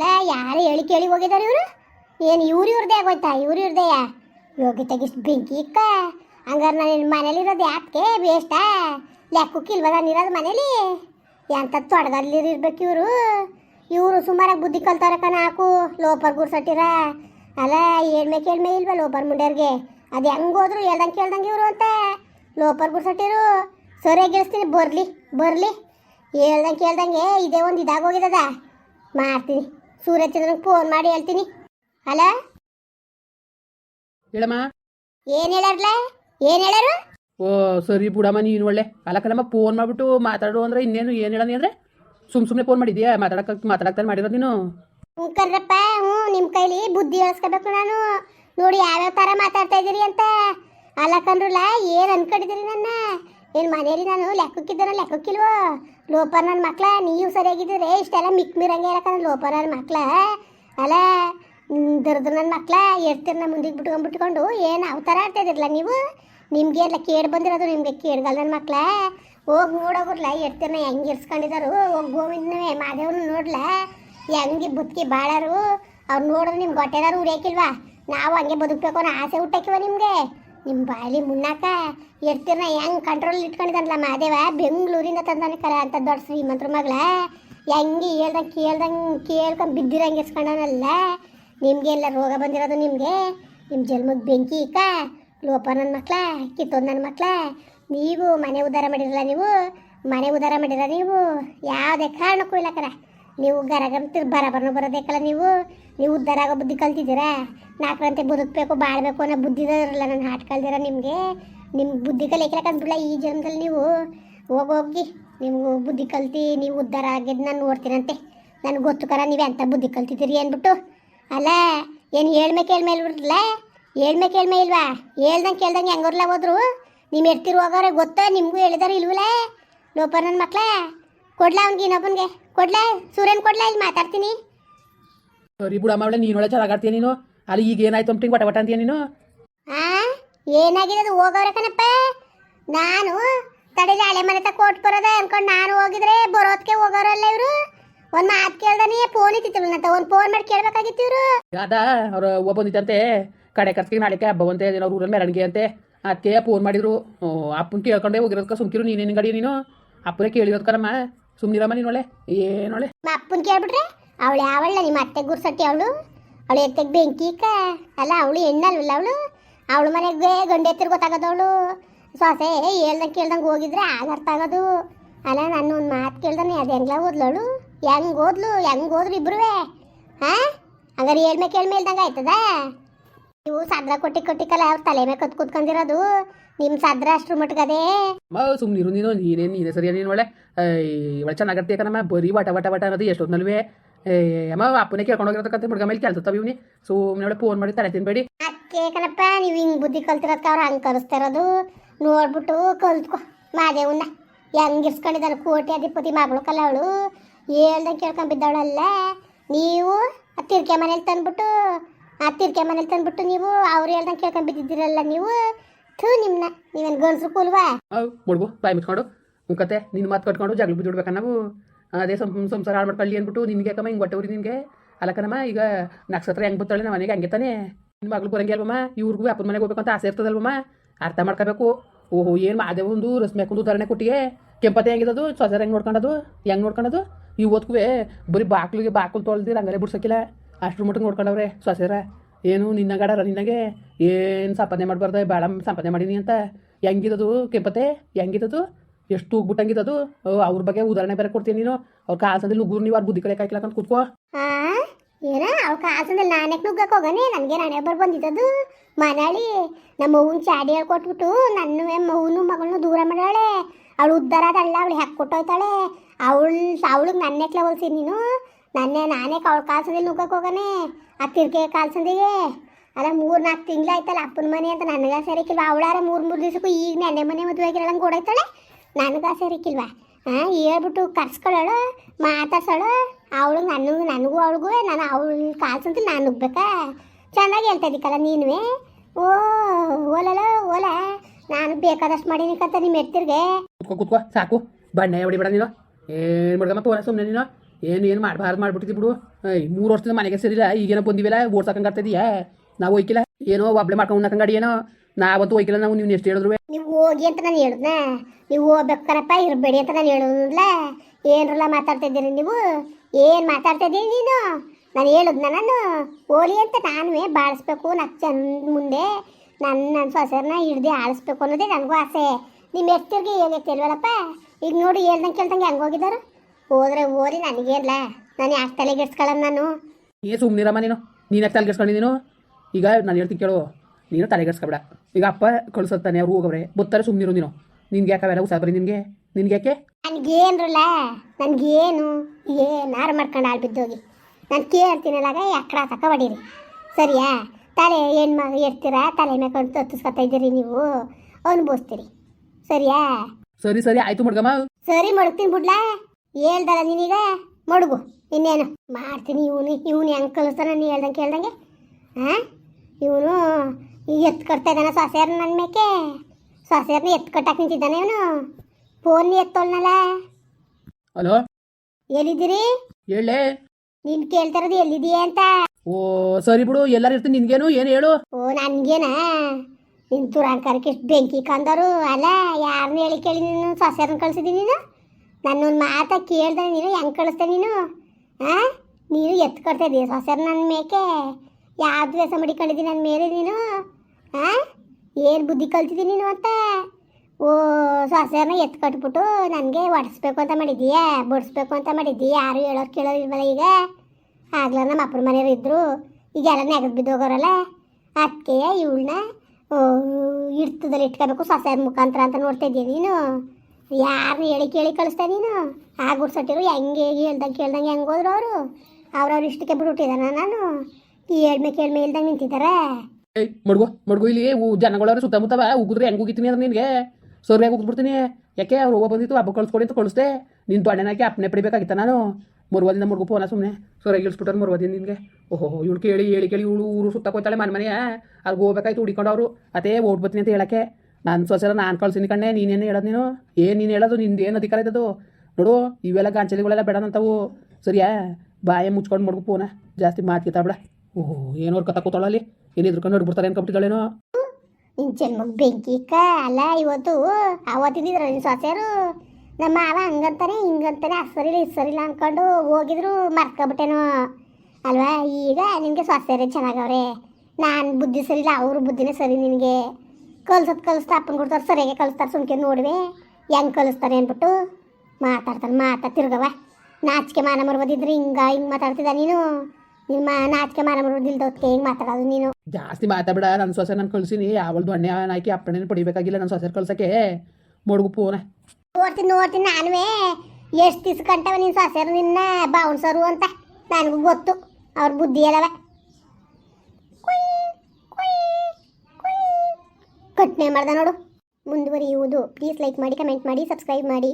ಅಲ್ಲ, ಯಾರು ಹೇಳಿ ಕೇಳಿ ಹೋಗಿದಾರೆ ಇವರು? ಏನು ಇವ್ರು ಇವ್ರದೇ ಆಗೋಯ್ತಾ? ಇವ್ರು ಯೋಗಿ ಇಷ್ಟು ಬೆಂಕಿ ಇಕ್ಕ. ಹಂಗಾರೆ ನಾನು ಮನೇಲಿ ಮನೇಲಿರೋದು ಯಾಕೆ ಬೇಸ್ಟಾ? ಲೆಕ್ಕಕ್ಕಿಲ್ವ ನಾನು ಇರೋದು ಮನೇಲಿ? ಎಂಥ ತೊಡಗಲ್ಲಿ ಇರ್ಬೇಕು ಇವರು? ಇವರು ಸುಮಾರಾಗಿ ಬುದ್ಧಿ ಕಲ್ತಾರ ಕಣ ಹಾಕು. ಲೋಪರ್ ಗುಡ್ಸಟ್ಟಿರ ಅಲ್ಲ, ಏಳ್ಮೆ ಕೇಳ್ಮೆ ಇಲ್ವ ಲೋಪರ್ ಮುಂಡ್ಯರ್ಗೆ ಅದು ಹೆಂಗ್ ಹೋದ್ರು ಹೇಳ್ದಂಗೆ ಕೇಳ್ದಂಗೆ ಇವರು ಅಂತ. ಲೋಪರ್ ಗುಡ್ಸಟ್ಟಿರು ಸರಿಯಾಗಿ ಗೆಲ್ಸ್ತೀನಿ, ಬರ್ಲಿ ಬರ್ಲಿ. ಹೇಳ್ದಂಗೆ ಕೇಳ್ದಂಗೆ ಇದೇ ಒಂದು ಇದಾಗೋಗಿದದ ಮಾಡ್ತೀನಿ. ಸೂರ್ಯಚಂದ್ರನಿಗೆ ಫೋನ್ ಮಾಡಿ ಹೇಳ್ತೀನಿ. ಅಲ? ಹೇಳಮ್ಮ. ಏನ್ ಹೇಳಾರ್ಲ? ಏನ್ ಹೇಳಾರು? ಓ ಸರಿ ಬುಡಮ್ಮ ನೀನು ಒಳ್ಳೆ. ಅಲಕಲಮ್ಮ ಫೋನ್ ಮಾಡ್ಬಿಟ್ಟು ಮಾತಾಡು ಅಂದ್ರೆ ಇನ್ನೇನು ಏನು ಹೇಳನಿ ಅಂದ್ರೆ? ಸುಮ್ ಸುಮ್ಮನೆ ಫೋನ್ ಮಾಡಿದ್ಯಾ? ಮಾತಾಡಕ್ಕೆ ಮಾತಾಡಕ್ತಾನೆ ಮಾಡಿರೋದು ನೀನು? ಹ್ಞೂ ಕರ್ರಪ್ಪ ಹ್ಞೂ ನಿಮ್ಮ ಕೈಲಿ ಬುದ್ಧಿ ಹೊಸ್ಕೋಬೇಕು ನಾನು. ನೋಡಿ ಯಾವ್ಯಾವ ಥರ ಮಾತಾಡ್ತಾ ಇದ್ದೀರಿ ಅಂತ. ಅಲ್ಲ ಏನ್ ಏನು ಅನ್ಕೊಂಡಿದ್ದೀರಿ ನನ್ನ? ಏನು ಮನೇಲಿ ನಾನು ಲೆಕ್ಕಕ್ಕಿದ್ದಾನ ಲೆಕ್ಕಕ್ಕಿಲ್ವೋ? ಲೋಪರ್ ನನ್ನ ಮಕ್ಳ ನೀವು ಸರಿಯಾಗಿದ್ದೀರಿ ಇಷ್ಟೆಲ್ಲ ಮಿಕ್ ಮಿರಂಗೆ ಇರಕ್ಕ ಲೋಪರ್ ನನ್ನ ಮಕ್ಳ. ಅಲ್ಲ ದರ್ದ್ರ ನನ್ನ ಮಕ್ಳ ನಾ ಮುಂದಿಗೆ ಬಿಟ್ಕೊಂಡ್ ಬಿಟ್ಕೊಂಡು ಏನು ಅವತಾರ ಆಡ್ತಾ ನೀವು? ನಿಮ್ಗೆ ಎಲ್ಲ ಕೇಡ್ ಬಂದಿರೋದು ನಿಮಗೆ ಕೇಡ್ಗಲ್ ನನ್ನ ಮಕ್ಳ. ಹೋಗಿ ನೋಡೋಗ್ರಲ್ಲ ಎಡ್ತಿರ್ನ ಹೆಂಗೆ ಇರ್ಸ್ಕೊಂಡಿದ್ದಾರು ಹೋಗಿ ಗೋವಿಂದನೇ ಮಾದೇವ್ನ ನೋಡ್ಲ. ಹೆಂಗೆ ಬುತ್ಕಿ ಬಾಳರು? ಅವ್ರು ನೋಡಿದ್ರೆ ನಿಮ್ಗೆ ಹೊಟ್ಟೆದಾರು ಉರಿಯಾಕಿಲ್ವಾ? ನಾವು ಹಂಗೆ ಬದುಕಬೇಕು ಅನ್ನೋ ಆಸೆ ಹುಟ್ಟಾಕಿವ ನಿಮಗೆ? ನಿಮ್ಮ ಬಾಯಲ್ಲಿ ಮುನ್ನಾಕ ಎಡ್ತಿರ್ನ ಹೆಂಗೆ ಕಂಟ್ರೋಲ್ ಇಟ್ಕೊಂಡಿದ್ದಾನಲ್ಲ ಮಾದೇವ ಬೆಂಗಳೂರಿಂದ ತಂದಾನೆ ಕರ ಅಂತ ದೊಡ್ಡ ಶ್ರೀಮಂತ್ರ ಮಗಳ. ಹೆಂಗೆ ಹೇಳ್ದಂಗೆ ಕೇಳ್ದಂಗೆ ಕೇಳ್ಕೊಂಡು ಬಿದ್ದಿರಂಗೆ ಇಸ್ಕೊಂಡನಲ್ಲ ನಿಮಗೆ ಎಲ್ಲ ರೋಗ ಬಂದಿರೋದು ನಿಮಗೆ. ನಿಮ್ಮ ಜನ್ಮಕ್ಕೆ ಬೆಂಕಿ ಇಕ್ಕ, ಲೋಪ ನನ್ನ ಮಕ್ಳ, ಕಿತ್ತೊಂದು ನನ್ನ ಮಕ್ಳ. ನೀವು ಮನೆ ಉದ್ಧಾರ ಮಾಡಿರಲ್ಲ ನೀವು? ಮನೆ ಉದ್ಧಾರ ಮಾಡಿರ ನೀವು? ಯಾವುದೇ ಕಾರಣಕ್ಕೂ ಇಲ್ಲ ಕರ. ನೀವು ಗರಗಂತ ಬರಬರ್ನು ಬರೋದೇಕಲ್ಲ ನೀವು? ನೀವು ಉದ್ಧಾರ ಆಗೋ ಬುದ್ಧಿ ಕಲ್ತಿದ್ದೀರಾ? ನಾಲ್ಕರಂತೆ ಬದುಕಬೇಕು ಬಾಳ್ಬೇಕು ಅನ್ನೋ ಬುದ್ಧಿ ಇರಲ್ಲ ನನ್ನ ಹಾಟ್ ಕಲ್ದಿರ ನಿಮಗೆ? ನಿಮ್ಮ ಬುದ್ಧಿ ಕಲಿಯಕ್ಕೆ ಅಂದ್ಬಿಡಲ್ಲ ಈ ಜನ್ಮದಲ್ಲಿ ನೀವು? ಹೋಗೋಗಿ ನೀವು ಬುದ್ಧಿ ಕಲ್ತಿ, ನೀವು ಉದ್ದಾರ ಆಗಿದ್ದು ನಾನು ನೋಡ್ತೀನಂತೆ. ನನಗೆ ಗೊತ್ತು ಕರ, ನೀವು ಎಂಥ ಬುದ್ಧಿ ಕಲ್ತಿದ್ದೀರಿ ಅಂದ್ಬಿಟ್ಟು ಅಲ್ಲ, ಏನು ಹೇಳ್ಮೆ ಕೇಳ್ಮೆ ಇಲ್ಬಿಡ್ರಲ್ಲ ಹೇಳ್ಮೆ ಕೇಳ್ಮೆ ಇಲ್ವಾ? ಹೇಳ್ದಂಗೆ ಕೇಳ್ದಂಗೆ ಹೆಂಗೋರ್ಲ ಹೋದ್ರು? ನಿಮ್ಮ ಎಡ್ತಿರು ಹೋಗೋರೆ ಗೊತ್ತಾ? ನಿಮಗೂ ಹೇಳಿದಾರೆ ಇಲ್ವಲ್ಲ ಲೋಪ ನನ್ನ ಮಕ್ಳ. ಕೊಡ್ಲಾ ಅವ್ನಿಗೆ ಇನ್ನೊಬ್ಬನಿಗೆ? ಕೊಡ್ಲಾ? ಸೂರ್ಯನ್ ಕೊಡ್ಲಾ? ಇಲ್ಲಿ ಮಾತಾಡ್ತೀನಿ. ಸರಿ ಬಿಡಮ್ಮ ಅವಳೆ ನೀನು ಒಳ್ಳೆ ಚೆನ್ನಾಗಾಡ್ತೀಯ ನೀನು? ಅಲ್ಲಿ ಈಗ ಏನಾಯ್ತು ಅಂಬಿಟ್ಟಿಂಗ್ ಬಟ ಬಟ ಅಂತೀಯ ನೀನು? ಆ? ಏನಾಗಿದೆ ಅದು ಹೋಗವ್ರೆ ಕಣಪ್ಪ? ನಾನು ತಡೀಲಿ ಹಳೆ ಮನೆ ತಕ್ಕ ಕೊಟ್ಟು ಬರೋದ ಅನ್ಕೊಂಡು ನಾನು ಹೋಗಿದ್ರೆ ಬರೋದಕ್ಕೆ ಹೋಗೋರಲ್ಲ ಇವರು? ಒಂದು ಮಾತು ಕೇಳ್ದಾನೆ ಫೋನ್ ಇತ್ತಿತ್ತು ಅಂತ ಒಂದು ಫೋನ್ ಮಾಡಿ ಕೇಳ್ಬೇಕಾಗಿತ್ತು ಇವರು. ಅದ ಅವ್ರು ಒಬ್ಬಂದಿತ್ತಂತೆ ಕಡೆ ಖರ್ಚಿಗೆ ನಾಳೆಗೆ ಹಬ್ಬ ಬಂತೆ ಏನೋ ಊರಲ್ಲಿ ಮೆರವಣಿಗೆ ಅಂತೆ. ಅದಕ್ಕೆ ಫೋನ್ ಮಾಡಿದ್ರು. ಅಪ್ಪನ ಕೇಳ್ಕೊಂಡೆ ಹೋಗಿರೋದಕ್ಕೆ ಸುಮ್ಕಿರು ನೀನೇನು ಗಡಿ ನೀನು? ಅಪ್ಪನೇ ಕೇಳಿರೋದು ಕಣಮ್ಮ. ಸುಮ್ಮನಿರಮ್ಮ ನೀನೊಳೆ ಏನೊಳೆ ನಿಮ್ಮ ಅಪ್ಪನ ಕೇಳ್ಬಿಟ್ರೆ, ಅವಳು ಯಾವಳ ನಿಮ್ಮ ಅತ್ತೆ ಗುರ್ಸಟ್ಟಿ ಅವಳು? ಅವಳು ಎತ್ತೆಗೆ ಬೆಂಕಿ ಅಲ್ಲ, ಅವಳು ಹೆಣ್ಣಲ್ವಲ್ಲ ಅವಳು? ಅವಳು ಮನೆಗೆ ಗಂಡ ಎತ್ತಿರ್ ಗೊತ್ತಾಗದವಳು ಸೊಸೆ ಹೇಳ್ದಂಗೆ ಕೇಳ್ದಂಗೆ ಹೋಗಿದ್ರೆ ಆಗ ಅರ್ಥ ಆಗೋದು. ಅಲ್ಲ, ನಾನು ಒಂದು ಮಾತು ಕೇಳ್ದಾನೆ, ಅದು ಹೆಂಗ್ಲ ಓದ್ಲವಳು ಹೆಂಗೆ ಓದ್ಲು, ಹೆಂಗೆ ಓದ್ರು ಇಬ್ಬರುವೆ ಹಾಂ? ಹಂಗಾರೆ ಹೇಳ್ಮೆ, ಕೇಳ್ಮೆ ಇಲ್ದಂಗೆ ಆಯ್ತದ? ನೀವು ಸದ್ರ ಕೊಟ್ಟಿ ಕೊಟ್ಟಿಕಲ್ಲ ಅವ್ರ ತಲೆ ಮೇಲೆ ಕತ್ ಕುತ್ಕೊಂಡಿರೋದು. ನಿಮ್ಮ ಸದ್ರ ಅಷ್ಟ್ರ ಮಟ್ಗದೆ ಸುಮ್ನಿರು ಸುಮ್ಮನಿರು ನೀನು ನೀನೇ ನೀನೇ ಸರಿಯಾ ನೀನು ಒಳ್ಳೆ? ಒಳ್ಳೆ ಚೆನ್ನಾಗಾಡ್ತೀಯ ಕಣಮ್ಮ? ಬರೀ ವಟ ವಟ ವಟ ಅನ್ನೋದು ಏ ಅಮ್ಮ ಅಪ್ಪನೇ ಕೇಳ್ಕೊಂಡೋಗಿರೋದಕ್ಕಂತ ಹುಡುಗ ಮೇಲೆ ಕೇಳ್ತಾವ ಇವ್ನಿ. ಸುಮ್ಮನೆ ಒಳ್ಳೆ ಫೋನ್ ಮಾಡಿ ತಲೆ ತಿನ್ಬೇಡಿ. ಅಕ್ಕೆ ಕಣಪ್ಪ ನೀವು ಹಿಂಗೆ ಬುದ್ಧಿ ಕಲ್ತಿರೋದಕ್ಕೆ ಅವ್ರು ಹಂಗೆ ಕಲಿಸ್ತಾ ಇರೋದು. ನೋಡ್ಬಿಟ್ಟು ಕಲ್ತ್ಕೊ ಮಾದೇವನ್ನ ಹೆಂಗ್ ಇರ್ಸ್ಕೊಂಡಿದ್ದಾನೆ ಕೋಟಿ ಅಧಿಪತಿ ಮಗಳು ಕಲ್ಲ ಅವಳು. ಹೇಳ್ದಂಗೆ ಕೇಳ್ಕೊಂಡ್ ಬಿದ್ದವಳಲ್ಲ. ನೀವು ತಿರ್ಕೆ ಮನೇಲಿ ತಂದ್ಬಿಟ್ಟು ಆ ತಿರ್ಕೆ ಮನೇಲಿ ತಂದ್ಬಿಟ್ಟು ನೀವು ಅವ್ರು ಹೇಳ್ದಂಗೆ ಕೇಳ್ಕೊಂಡ್ ಬಿದ್ದಿದ್ದೀರಲ್ಲ ನೀವು? ಥೂ ನಿಮ್ನ. ನೀವೇನು ಗಂಡಸ್ರು ಕೂಲ್ವಾ? ಅವು ಬಾಯ್ ಬಾಯಿ ಮುಚ್ಕೊಂಡು. ಕತೆ ನಿನ್ನ ಮಾತು ಕಟ್ಕೊಂಡು ಜಗಳ ಬಿದ್ದುಡ್ಬೇಕ ನಾವು. ಅದೇ ಸಂ ಸಂಸಾರ ಹಾಳು ಮಾಡ್ಕೊಳ್ಳಿ ಅಂದ್ಬಿಟ್ಟು ನಿನಗೆ ಕಮ್ಮ ಹಿಂಗೆ ಹೊಟ್ಟೆ ಉರಿ ನಿನಗೆ. ಅಲ್ಲಕ್ಕನಮ್ಮ ಈಗ ನಕ್ಷತ್ರ ಹೆಂಗೆ ಬರ್ತಾಳೆ ನಮ್ಮ ಮನೆಗೆ ಹಂಗೆ ತಾನೇ. ನಿಮ್ಮ ಮಗಳು ಬರಂಗೆ ಅಲ್ವಮ್ಮ, ಇವ್ರಿಗೂ ಅಪ್ಪನ ಮನೆಗೆ ಹೋಗ್ಬೇಕು ಅಂತ ಆಸೆ ಇರ್ತದಲ್ವಮ್ಮ. ಅರ್ಥ ಮಾಡ್ಕೋಬೇಕು. ಓಹೋ, ಏನು ಮಾದೇ ಒಂದು ರಸ್ಮೆ ಹಾಕೊಂಡು ಉದಾಹರಣೆ ಕೊಟ್ಟಿಗೆ. ಕೆಂಪತೆ ಹೆಂಗಿದದು ಸೊಸೆರ್ ಹೆಂಗೆ ನೋಡ್ಕೊಂಡದು? ಹೆಂಗೆ ನೋಡ್ಕೊಂಡದು? ಇವು ಓದ್ಕುವೆ ಬರೀ ಬಾಕ್ಲಿಗೆ ಬಾಕ್ಲು ತೊಳ್ದಿರ ಹಂಗಾರೆ ಬಿಡ್ಸಕ್ಕಿಲ್ಲ. ಅಷ್ಟ್ರ ಮಟ್ಟಿಗೆ ನೋಡ್ಕೊಂಡವ್ರೆ, ಸೊಸೆರ, ಏನು ನಿನ್ನ ಗಡರ, ನಿನಗೆ ಏನು ಸಂಪಾದನೆ ಮಾಡಬಾರ್ದ ಬೇಡ ಸಂಪಾದನೆ ಮಾಡೀನಿ ಅಂತ. ಹೆಂಗಿದದು ಕೆಂಪತೆ ಹೆಂಗಿದದು? ಎಷ್ಟು ಹೋಗ್ಬಿಟ್ಟಂಗಿದದು ಅವ್ರ ಬಗ್ಗೆ ಉದಾಹರಣೆ ಬೇರೆ ಕೊಡ್ತೀನಿ ನೀನು. ಅವ್ರ ಕಾಲ್ಸಂದ್ರೆ ನುಗ್ಗುರು ನೀವು, ಅವ್ರ ಬುದ್ಧಿ ಕಡೆ ಕಾಯ್ಕಿಲ್ಲ ಅಂತ ಕೂತ್ಕೋ. ಏನ? ಅವ ಕಾಸಂದಲ್ಲಿ ನಾನಕ್ಕೆ ನುಗ್ಗಕ್ಕೆ ಹೋಗನೆ? ನನಗೆ ನಾನೇ ಒಬ್ಬರು ಬಂದಿದ್ದದು. ಮನಾಳಿ ನಮ್ಮ ಅವ್ವನ ಚಾಡಿ ಕೊಟ್ಬಿಟ್ಟು ನನ್ನ ಮೌನು ಮಗಳನ್ನ ದೂರ ಮಾಡಾಳೆ ಅವಳು ಉದ್ದಾರ ಅದಲ್ಲ ಅವಳು ಹ್ಯಾಕ್ ಕೊಟ್ಟೋಯ್ತಾಳೆ. ಅವಳು, ಅವಳಿಗೆ ನನ್ನೆಕ್ಲೆ ಹೋಲ್ಸಿ ನೀನು. ನನ್ನೇ ನಾನೇ ಅವಳ ಕಾಲ್ಸಂದಲ್ಲಿ ನುಗ್ಗಕ್ಕೆ ಹೋಗನೆ. ಆ ತಿರ್ಕೆ ಕಾಲ್ಸಂದಿಗೆ ಅಲ್ಲ ಮೂರು ನಾಲ್ಕು ತಿಂಗಳು ಆಯ್ತಲ್ಲ ಅಪ್ಪನ ಮನೆ ಅಂತ ನನಗೆ ಸೇರಿಕಿಲ್ವಾ? ಅವಳಾರ ಮೂರು ಮೂರು ದಿವಸಕ್ಕೂ ಈಗ ನೆನ್ನೆ ಮನೆ ಮದುವೆ ಆಗಿರೋಂಗೆ ಓಡಾಯ್ತಾಳೆ. ನನಗೆ ಸೇರಿಕಿಲ್ವಾ? ಹಾಂ ಹೇಳ್ಬಿಟ್ಟು ಕರ್ಸ್ಕೊಳ್ಳೋಳು ಮಾತಾಡ್ಸೋಳು. ಅವಳು ನನಗೂ ನನಗೂ ಅವಳಿಗೂ, ನಾನು ಅವಳ ಕಾಲ್ಸಂತ ನಾನು ನುಗ್ಬೇಕಾ? ಚೆನ್ನಾಗಿ ಹೇಳ್ತಾ ಇದ್ದೀಕಲ್ಲ ನೀನುವೆ? ಓ ಓಲಲ್ಲ ಓಲ. ನಾನು ಬೇಕಾದಷ್ಟು ಮಾಡೀನಿ ಕತ್ತ ನಿಮ್ಮ ಎತ್ತಿರ್ಗೆ ಸಾಕು. ಬಣ್ಣ ಹೊಡಿಬೇಡ ನೀನು. ಏನು ಮಾಡ್ಕಮ್ಮ ಸುಮ್ಮನೆ ನೀನು? ಏನು ಏನು ಮಾಡಬಾರ್ದು ಮಾಡ್ಬಿಟ್ಟಿದ್ದಿ ಬಿಡು. ಐ ಮೂರು ವರ್ಷದಿಂದ ಮನೆಗೆ ಸೇರಿಲ್ಲ, ಈಗೇನೋ ಬಂದಿವಿಲ್ಲ ಆಗ್ತಿದ್ಯಾ ನಾವು ಹೋಯ್ಕಿಲ್ಲ ಏನೋ ಒಬ್ಳೆ ಮಾಡ್ಕೊಂಡು ಉಣ್ಣಕಂಗಾಡಿ ಏನೋ ನಾವಂತೂ ಹೋಯ್ಕಿಲ್ಲ ನಾವು ನೀವು ಎಷ್ಟು ಹೇಳಿದ್ರು. ನೀವು ಹೋಗಿ ಅಂತ ನಾನು ಹೇಳಿದ್ನ? ನೀವು ಹೋಗ್ಬೇಕಾರಪ್ಪ, ಇರಬೇಡಿ ಅಂತ ನಾನು ಹೇಳೋದಿಲ್ಲ ಏನ್ರಲ್ಲ ಮಾತಾಡ್ತಿದ್ದೀರಿ ನೀವು? ಏನು ಮಾತಾಡ್ತಿದ್ದೀರಿ ನೀನು? ನಾನು ಹೇಳಿದ್ನ ನಾನು? ಹೋಲಿ ಅಂತ ನಾನುವೇ ಬಾಳಿಸ್ಬೇಕು ನಾಲ್ಕು ಚಂದ ಮುಂದೆ. ನನ್ನ ನನ್ನ ಸೊಸೆನ ಹಿಡ್ದು ಆಳಿಸ್ಬೇಕು ಅನ್ನೋದೇ ನನಗೂ ಆಸೆ. ನಿಮ್ಮ ಎಷ್ಟಿರ್ಗಿ ಹೇಗೆ ತಿಳ್ವಲ್ಲಪ್ಪ ಈಗ ನೋಡಿ ಹೇಳ್ದಂಗೆ ಕೇಳ್ದಂಗೆ ಹೆಂಗೆ ಹೋಗಿದ್ದಾರೆ? ಹೋದ್ರೆ ಓದಿ ನನಗೆ ಇಲ್ಲ ನಾನು ಯಾಕೆ ತಲೆಗೆಡ್ಸ್ಕೊಳ್ಳೋದು ನಾನು? ಏ ಸುಮ್ಮನಿರಮ್ಮ ನೀನು. ನೀನು ಯಾಕೆ ತಲೆಗೆಡ್ಸ್ಕೊಂಡು ನೀನು? ಈಗ ನಾನು ಹೇಳ್ತೀನಿ ಕೇಳು. ನೀನು ತಲೆಗೆಡ್ಸ್ಕೊಬೇಡ ಈಗ ಅಪ್ಪ ಕಳ್ಸತ್ತಾನೆ ಅವ್ರು ಹೋಗವ್ರೆ. ಬುತ್ತಾರೆ ಸುಮ್ಮನಿರು ನೀನು. ನಿನ್ಗೆ ಯಾಕೆ ಅವೆಲ್ಲ ಉಸಾಬರಿ ನಿನಗೆ? ನಿನ್ಗೆ ಯಾಕೆ? ನನಗೇನ್ರಲ್ಲ? ನನಗೇನು? ಏನಾರು ಮಾಡ್ಕೊಂಡು ಆಳ್ ಬಿದ್ದೋಗಿ. ನಾನು ಕೇಳ್ತೀನಲ್ಲಾಗ ಎಕ್ಕಡ ತಕ ಹೊಡೀರಿ. ಸರಿಯಾ? ತಲೆ ಏನು ಮಗ ಇರ್ತೀರಾ ತಲೆ ಮೇಲೆ ಕೊಂಡು ತತ್ತಿಸ್ಕೊತಾ ಇದ್ದೀರಿ ನೀವು? ಅನುಭವಿಸ್ತೀರಿ. ಸರಿಯಾ? ಸರಿ ಸರಿ. ಆಯ್ತು ಮಡ್ಗಮ್ಮ. ಸರಿ ಮಡಗ್ತೀನಿ ಬಿಡ್ಲಾ. ಹೇಳ್ದಲ್ಲ ನೀನೀಗ ಮಡುಗು ಇನ್ನೇನು? ಮಾಡ್ತೀನಿ ಇವನು ಇವನು ಹೆಂಗೆ ಕಲಿಸ್ತಾನೆ ನೀನು ಹೇಳ್ದಂಗೆ ಕೇಳ್ದಂಗೆ? ಹಾಂ ಇವನು ಈಗ ಎತ್ತು ಕಟ್ತಾ ಇದ್ದಾನೆ ಸೊಸೆಯರ್ನ ನನ್ನ ಮೇಕೆ. ಸೊಸೆಯರ್ನ ಎತ್ತು ಕಟ್ಟಕ್ಕೆ ನಿಂತಿದ್ದಾನೆ ಇವನು. ಫೋನ್ ಎತ್ತೋಳ್ನಲ್ಲ ಹಲೋ? ಎಲ್ಲಿದ್ದೀರಿ? ಹೇಳೇ ನೀನ್ ಕೇಳ್ತಾ ಇರೋದು ಎಲ್ಲಿದೀಯ ಅಂತ? ಓ ಸರಿ ಬಿಡು ಎಲ್ಲರೂ ಇರ್ತೀನಿ ನಿನ್ಗೇನು ಏನು ಹೇಳು? ಓ ನನ್ಗೇನ? ನಿನ್ ತುರಾಂಕರಕ್ಕೆ ಬೆಂಕಿ ಕಂದರು ಅಲ್ಲ ಯಾರನ್ನ ಹೇಳಿ ಕೇಳಿ ನೀನು ಸೊಸೆಯರ್ನ ಕಳ್ಸಿದಿ ನೀನು? ನನ್ನೊಂದು ಮಾತ ಕೇಳ್ದೆ ನೀನು, ಹೆಂಗೆ ಕಳಿಸ್ದೆ ನೀನು? ಹಾಂ ನೀನು ಎತ್ತು ಕಟ್ತಾ ಇದೀಯ ಸೊಸೆಯರ್ ನನ್ನ ಮೇಕೆ? ಯಾವ್ದು ವ್ಯಾಸ ಮಡಿಕೊಂಡಿದ್ದೀನಿ ನನ್ನ ಮೇಲೆ ನೀನು? ಹಾಂ ಏನು ಬುದ್ಧಿ ಕಲ್ತಿದ್ದೀನಿ ನೀನು ಅಂತ? ಓ ಸೊಸೆಯರ್ನ ಎತ್ತು ಕಟ್ಬಿಟ್ಟು ನನಗೆ ಒಡಿಸ್ಬೇಕು ಅಂತ ಮಾಡಿದ್ದೀಯಾ, ಬಡಿಸ್ಬೇಕು ಅಂತ ಮಾಡಿದ್ದೀಯ, ಯಾರು ಹೇಳೋರು ಕೇಳೋ ಇಲ್ವಲ್ಲ ಈಗ? ಆಗ್ಲ ನಮ್ಮ ಅಪ್ಪನ ಮನೆಯವ್ರು ಇದ್ದರು ಈಗ ಎಲ್ಲ ನೆಗದು ಬಿದ್ದೋಗೋರಲ್ಲ? ಅದಕ್ಕೆ ಇವಳನ್ನ ಇಡ್ತದಲ್ಲಿ ಇಟ್ಕೋಬೇಕು ಸೊಸೆಯ ಮುಖಾಂತರ ಅಂತ ನೋಡ್ತಾ ಇದ್ದೀಯ ನೀನು? ಯಾರನ್ನ ಹೇಳಿ ಕೇಳಿ ಕಳಿಸ್ತಾ ನೀನು? ಆ ಗುಡ್ಸಟ್ಟಿರು ಹೆಂಗೆ ಹೇಳ್ದಂಗೆ ಕೇಳ್ದಂಗೆ ಹೆಂಗೆ ಹೋದ್ರು ಅವರು? ಅವ್ರವ್ರ ಇಷ್ಟಕ್ಕೆ ಬಿಟ್ಬಿಟ್ಟಿದಾನ ನಾನು? ಹೇಳ್ಮೆ ಕೇಳ್ಮೆ ಇಲ್ದಂಗೆ ನಿಂತಿದ್ದಾರೆ ಏಯ್, ಮಡ್ಗು ಮಡ್ಗು, ಇಲ್ಲಿ ಊ- ಜನಗಳವ್ರು ಸುತ್ತಮುತ್ತವ. ಉಗಿದ್ರೆ ಹೆಂಗೆ ಉಗಿತೀನಿ ಅಂದ್ರೆ ನಿನಗೆ? ಸೊರ್ಯಾಗ ಉಗಿದ್ಬಿಡ್ತೀನಿ ಯಾಕೆ ಅವ್ರು ಹೋಗೋ ಬಂದಿತ್ತು, ಹಬ್ಬ ಕಳ್ಸ್ಕೊಡಿ ಅಂತ ಕಳಿಸ್ದೆ. ನಿನ್ನ ದೊಡ್ಡನಾಕಿ ಅಪ್ಪನೆ ಪಡಿಬೇಕಾಗಿತ್ತ ನಾನು? ಮರುವದಿಂದ ಮುಡ್ಗು ಫೋನ ಸುಮ್ಮನೆ ಸರಿಯಾಗಿ ಇಳಿಸ್ಬಿಟ್ಟಾರೆ ಮರುವದಿಂದ ನಿನಗೆ? ಓಹೋ, ಇವಳು ಕೇಳಿ, ಹೇಳಿ ಕೇಳಿ, ಇವಳು ಊರು ಸುತ್ತ ಹೋಯ್ತಾಳೆ ಮನೆ ಮನೆಯ ಅಲ್ಲಿ ಹೋಗ್ಬೇಕಾಯ್ತು ಹುಡಿಕೊಂಡು ಅವರು ಅದೇ, ಓಟ್ ಬರ್ತೀನಿ ಅಂತ ಹೇಳಕ್ಕೆ. ನಾನು ಸೊಸೆರ ನಾನು ಕಳ್ಸಿನಿ ಕಣ್ಣೆ, ನೀನೇನು ಹೇಳೋದು ನೀನು? ಏನು ನೀನು ಹೇಳೋದು? ನಿಂದು ಏನು ಅಧಿಕಾರ ಇದ್ದದು ನೋಡು, ಇವೆಲ್ಲ ಗಾಂಚಲಿಗಳೆಲ್ಲ ಬೇಡನಂತವು ಸರಿಯಾ? ಬಾಯ ಮುಚ್ಕೊಂಡು ಮಡ್ಗು ಪೋನ. ಜಾಸ್ತಿ ಮಾತ್ಕಿತಾಬಿಡ ಓಹೋ ಏನು ಕಥ ಕೂತಾಳ ಅಲ್ಲಿ? ಏನು ಎದ್ರುಕೊಂಡು ನೋಡ್ಬಿಡ್ತಾರೆ ಅನ್ಕೊಂಬಿಟ್ಟಿಗಳೇನೋ ನಿನ್ ಜನ್ಮಕ್ ಬೆಂಕಿ ಅಲ್ಲ ಇವತ್ತು ಅವತ್ತಿದ್ರು ನಿನ್ ಸೊಸೆಯರು. ನಮ್ಮ ಮಾವ ಹಂಗಂತಾನೆ, ಹಿಂಗಂತಾನೆ ಅದು ಸರಿಲ್ಲ ಇದು ಸರಿಲ್ಲ ಅನ್ಕೊಂಡು ಹೋಗಿದ್ರು, ಮರ್ಕೊಬಿಟ್ಟೇನೋ. ಅಲ್ವಾ? ಈಗ ನಿನಗೆ ಸೊಸೆಯರೇ ಚೆನ್ನಾಗವ್ರೆ. ನಾನು ಬುದ್ಧಿ ಸರಿಲ್ಲ ಅವ್ರ ಬುದ್ಧಿನೇ ಸರಿ ನಿನಗೆ. ಕಲ್ಸತ್ ಕಲಿಸ್ತಾ ಅಪ್ಪನ ಕೊಡ್ತಾರೆ ಸರಿಯಾಗಿ ಕಲಿಸ್ತಾರೆ ಸುಮ್ಕೆ ನೋಡಿವೆ. ಹೆಂಗೆ ಕಲಿಸ್ತಾರೆ ಅಂದ್ಬಿಟ್ಟು ಮಾತಾಡ್ತಾನೆ ಮಾತಾ ತಿರ್ಗವ ನಾಚಿಕೆ ಮಾನ ಮರ್ಬೋದಿದ್ರೆ ಹಿಂಗ ಹಿಂಗ್ ಮಾತಾಡ್ತಿದ್ದ ನೀನು? ನಿಮ್ಮ ನಾಚಿಕೆ ಮಾನ ಮರ್ಬೋದಿಲ್ದೋದ್ಕೆ ಹಿಂಗೆ ಮಾತಾಡೋದು ನೀನು? ಜಾಸ್ತಿ ಮಾತಾಡ ನನ್ನ ಸೊಸೆ ನಾನು ಕಳ್ಸಿನಿ. ಅವಳು ದೊಣ್ಣೆ ಹಾಕಿ ಅಪ್ಪಣೆನ ಪಡಿಬೇಕಾಗಿಲ್ಲ ನನ್ನ ಸೊಸೆ ಕಳ್ಸಕ್ಕೆ. ಮುಡುಗು ಫೋನ ನೋಡ್ತೀನಿ ನೋಡ್ತೀನಿ ನಾನುವೇ. ಎಷ್ಟು ದಿವ್ಸ ಕಂಟವ ನಿನ್ನ ಸೊಸೆರು ನಿನ್ನ ಬೌನ್ಸರು ಅಂತ? ನನಗೂ ಗೊತ್ತು. ಅವ್ರ ಬುದ್ಧಿ ಅಲ್ಲವ ಕಟ್ನೆ ಮಾಡ್ದೆ ನೋಡು. ಮುಂದುವರಿಯುವುದು. ಪ್ಲೀಸ್ ಲೈಕ್ ಮಾಡಿ ಕಮೆಂಟ್ ಮಾಡಿ ಸಬ್ಸ್ಕ್ರೈಬ್ ಮಾಡಿ.